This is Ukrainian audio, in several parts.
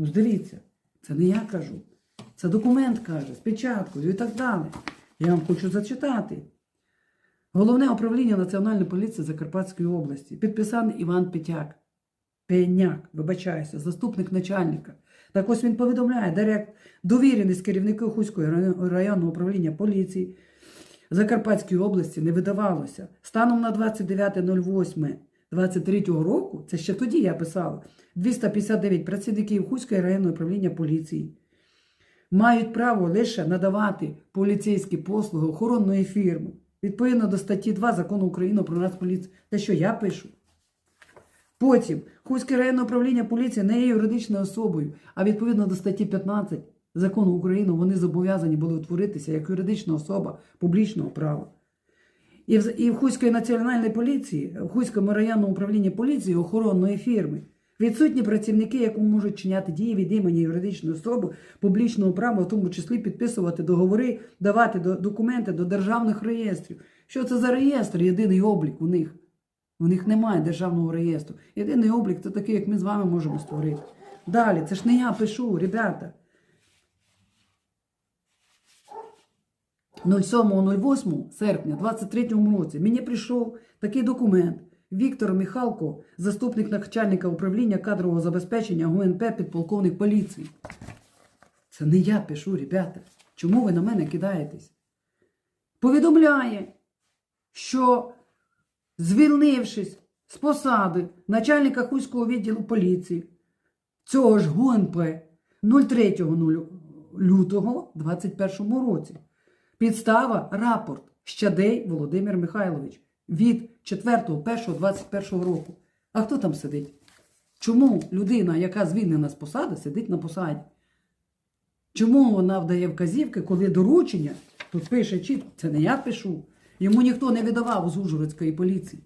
Ну, ж дивіться, це не я кажу. Це документ каже, з печаткою і так далі. Я вам хочу зачитати. Головне управління Національної поліції Закарпатської області. Підписаний Іван Петяк. Пеняк, вибачаюся, заступник начальника. Так ось він повідомляє, директ, довірений з керівників Хуського районного управління поліції Закарпатської області не видавалося. Станом на 29.08.23 року, це ще тоді я писала, 259 працівників Хуського районного управління поліції мають право лише надавати поліцейські послуги охоронної фірми відповідно до статті 2 закону України про Нацполіцію. Те, що я пишу. Потім Хуське районне управління поліції не є юридичною особою, а відповідно до статті 15 закону України вони зобов'язані були утворитися як юридична особа публічного права. І в, і в Хуської національної поліції, в Хуському районному управлінні поліції охоронної фірми відсутні працівники, які можуть чиняти дії від імені юридичної особи публічного права, в тому числі підписувати договори, давати до- документи до державних реєстрів. Що це за реєстр? Єдиний облік у них. У них немає державного реєстру. Єдиний облік це такий, як ми з вами можемо створити. Далі, це ж не я пишу, ребята. 07.08 серпня 23 році мені прийшов такий документ. Віктор Михалко, заступник начальника управління кадрового забезпечення ГУНП, підполковник поліції. Це не я пишу, ребята. Чому ви на мене кидаєтесь? Повідомляє, що звільнившись з посади начальника Хуського відділу поліції цього ж ГУНП 03 лютого 2021 році. Підстава рапорт Щадей Володимир Михайлович від 4.1.21 року. А хто там сидить? Чому людина, яка звільнена з посади, сидить на посаді? Чому вона вдає вказівки, коли доручення, тут пише чітко, це не я пишу. Йому ніхто не віддавав з Ужгородської поліції,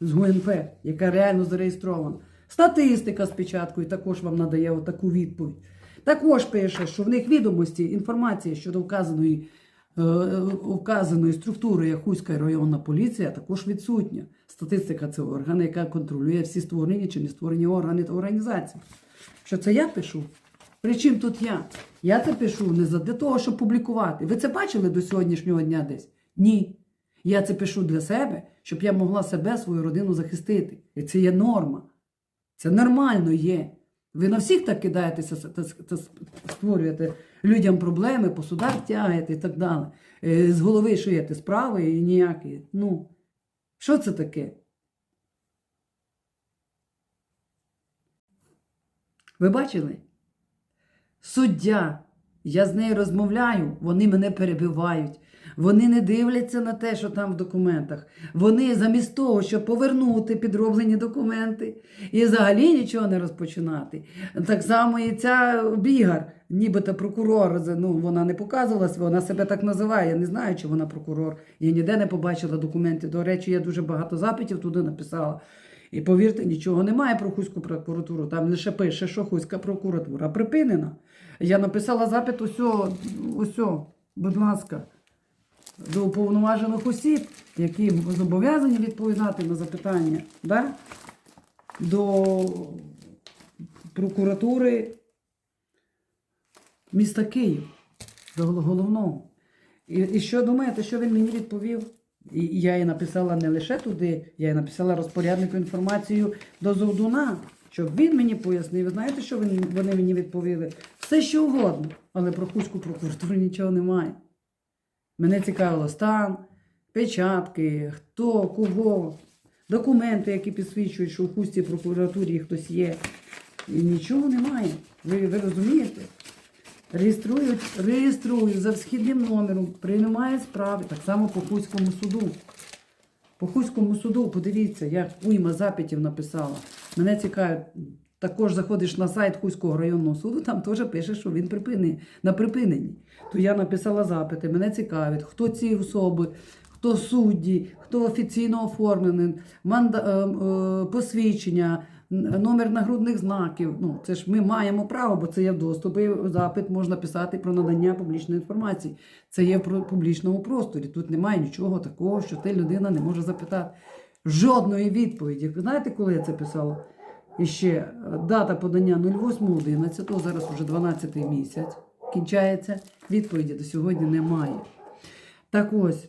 з ГУНП, яка реально зареєстрована. Статистика з печаткою також вам надає таку відповідь. Також пише, що в них відомості, інформація щодо вказаної, вказаної структури, як районна поліція, також відсутня. Статистика це орган, яка контролює всі створені чи не створені органи та організації. Що це я пишу? При чим тут я? Я це пишу не для того, щоб публікувати. Ви це бачили до сьогоднішнього дня десь? Ні. Я це пишу для себе, щоб я могла себе, свою родину захистити. І це є норма. Це нормально є. Ви на всіх так кидаєтеся та створюєте людям проблеми, по судах тягаєте і так далі. Е, З голови шиєте справи і ніякі. Ну, що це таке? Ви бачили? Суддя, я з нею розмовляю, вони мене перебивають. Вони не дивляться на те, що там в документах. Вони замість того, щоб повернути підроблені документи і взагалі нічого не розпочинати. Так само і ця бігар, нібито прокурор, ну вона не показувалась, вона себе так називає. Я не знаю, чи вона прокурор. Я ніде не побачила документів. До речі, я дуже багато запитів туди написала. І повірте, нічого немає про Хуську прокуратуру. Там лише пише, що Хуська прокуратура припинена. Я написала запит усьо, усьо, будь ласка, до уповноважених осіб, які зобов'язані відповідати на запитання, да? до прокуратури міста Київ, до головного. І, і що думаєте, що він мені відповів? І я їй написала не лише туди, я їй написала розпоряднику інформацію до Зовдуна, щоб він мені пояснив. Ви знаєте, що вони мені відповіли? Все, що угодно, але про Хуську прокуратуру нічого немає. Мене цікавило стан, печатки, хто, кого, документи, які підсвідчують, що в Хустій прокуратурі хтось є. І нічого немає. Ви, ви розумієте? Реєструють, реєструють за східним номером, приймає справи, так само по Хуському суду. По Хуському суду, подивіться, я уйма запитів написала. Мене цікавить, також заходиш на сайт Хуського районного суду, там теж пише, що він припинений, на припиненні. То я написала запити, мене цікавить, хто ці особи, хто судді, хто офіційно оформлений, манда, е, е, посвідчення, номер нагрудних знаків. Ну, це ж ми маємо право, бо це є в доступі. Запит можна писати про надання публічної інформації. Це є в публічному просторі. Тут немає нічого такого, що ти людина не може запитати. Жодної відповіді. Знаєте, коли я це писала? І ще е, дата подання 08.11, зараз вже 12 місяць кінчається. Відповіді до сьогодні немає. Так ось,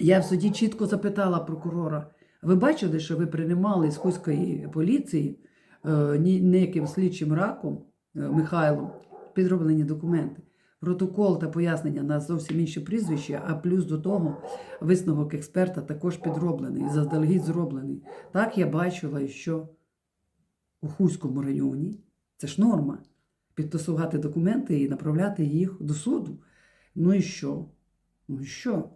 я в суді чітко запитала прокурора: ви бачили, що ви приймали з Хуської поліції е, ні- слідчим раком е, Михайлом підроблені документи? Протокол та пояснення на зовсім інші прізвища, а плюс до того висновок експерта також підроблений, заздалегідь зроблений. Так я бачила, що у Хуському районі це ж норма підтасувати документи і направляти їх до суду. Ну і що? Ну і що?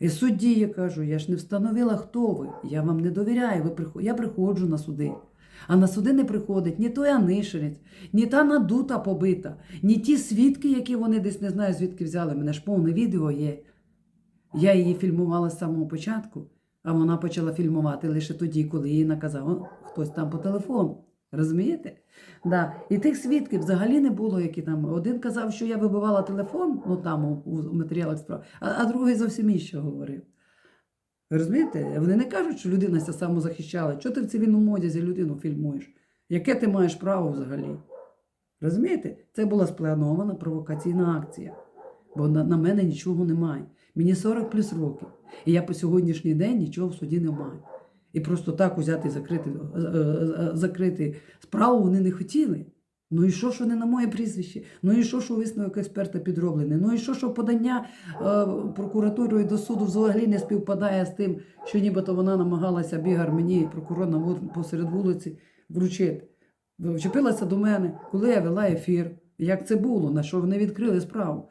І судді я кажу, я ж не встановила, хто ви. Я вам не довіряю. Ви приход... Я приходжу на суди. А на суди не приходить ні той Анишинець, ні та надута побита, ні ті свідки, які вони десь не знаю, звідки взяли. Мене ж повне відео є. Я її фільмувала з самого початку, а вона почала фільмувати лише тоді, коли їй наказав хтось там по телефону. Розумієте? Да. І тих свідків взагалі не було, які там. Один казав, що я вибивала телефон, ну там у, у матеріалах справ, а, а другий зовсім інше говорив. Розумієте? Вони не кажуть, що людина ся самозахищала. Чого ти в цивільному одязі людину фільмуєш? Яке ти маєш право взагалі? Розумієте? Це була спланована провокаційна акція. Бо на, на мене нічого немає. Мені 40 плюс років. І я по сьогоднішній день нічого в суді не маю. І просто так взяти і закрити, е, е, е, закрити справу вони не хотіли. Ну і що, що не на моє прізвище? Ну і що, що висновок експерта підроблений? Ну і що, що подання прокуратурою до суду взагалі не співпадає з тим, що нібито вона намагалася бігар мені, прокурор на посеред вулиці, вручити. Вчепилася до мене, коли я вела ефір. Як це було? На що вони відкрили справу?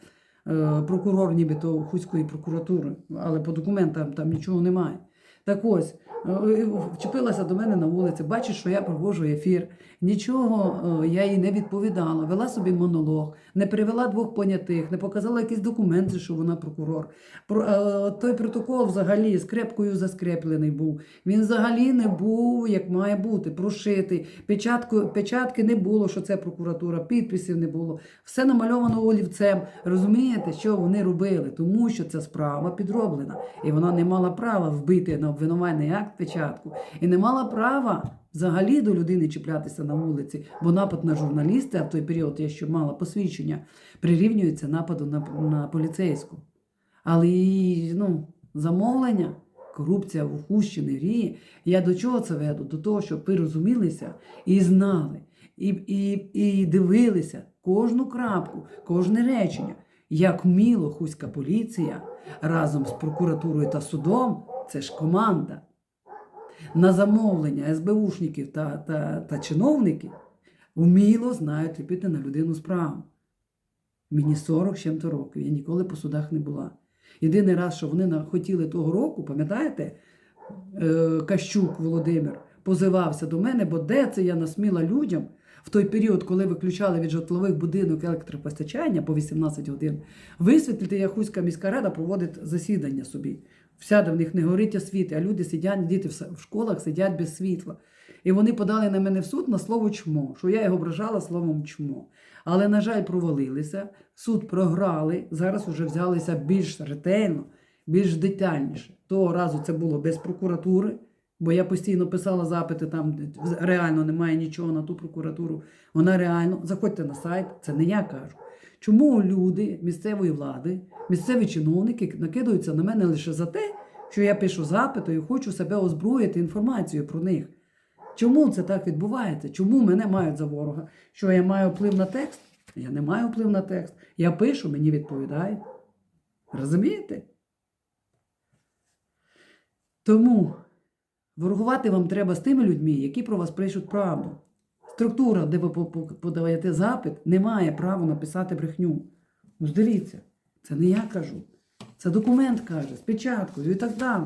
Прокурор, нібито Хуської прокуратури, але по документам там нічого немає. Так ось, е, вчепилася до мене на вулиці, бачить, що я проводжу ефір. Нічого е, я їй не відповідала, вела собі монолог, не привела двох понятих, не показала якісь документи, що вона прокурор. Про, е, той протокол взагалі скрепкою заскреплений був. Він взагалі не був, як має бути, прошитий. Печатку, печатки не було, що це прокуратура, підписів не було. Все намальовано олівцем. Розумієте, що вони робили? Тому що ця справа підроблена. І вона не мала права вбити на обвинувальний акт печатку. І не мала права взагалі до людини чіплятися на вулиці, бо напад на журналіста, а в той період я ще мала посвідчення, прирівнюється нападу на, на поліцейську. Але її ну, замовлення, корупція в Ухущині, Рії. Я до чого це веду? До того, щоб ви розумілися і знали, і, і, і дивилися кожну крапку, кожне речення, як вміло хуська поліція разом з прокуратурою та судом, це ж команда. На замовлення СБУшників та, та, та чиновників вміло знають ліпити на людину справу. Мені 40 чим-то років, я ніколи по судах не була. Єдиний раз, що вони хотіли того року, пам'ятаєте, е, Кащук Володимир позивався до мене, бо де це я насміла людям в той період, коли виключали від житлових будинок електропостачання по 18 годин, висвітлити, як міська рада проводить засідання собі. Всяде в них не горить освіти, а люди сидять, діти в школах сидять без світла. І вони подали на мене в суд на слово чмо, що я його ображала словом чмо. Але, на жаль, провалилися, суд програли, зараз вже взялися більш ретельно, більш детальніше. Того разу це було без прокуратури, бо я постійно писала запити, там реально немає нічого на ту прокуратуру. Вона реально, заходьте на сайт, це не я кажу. Чому люди місцевої влади, місцеві чиновники накидаються на мене лише за те, що я пишу запити і хочу себе озброїти інформацією про них? Чому це так відбувається? Чому мене мають за ворога? Що я маю вплив на текст? Я не маю вплив на текст. Я пишу, мені відповідають. Розумієте? Тому ворогувати вам треба з тими людьми, які про вас пишуть правду. Структура, де ви по- по- подаєте запит, не має права написати брехню. Ну, здивіться, це не я кажу. Це документ каже, з печаткою і так далі.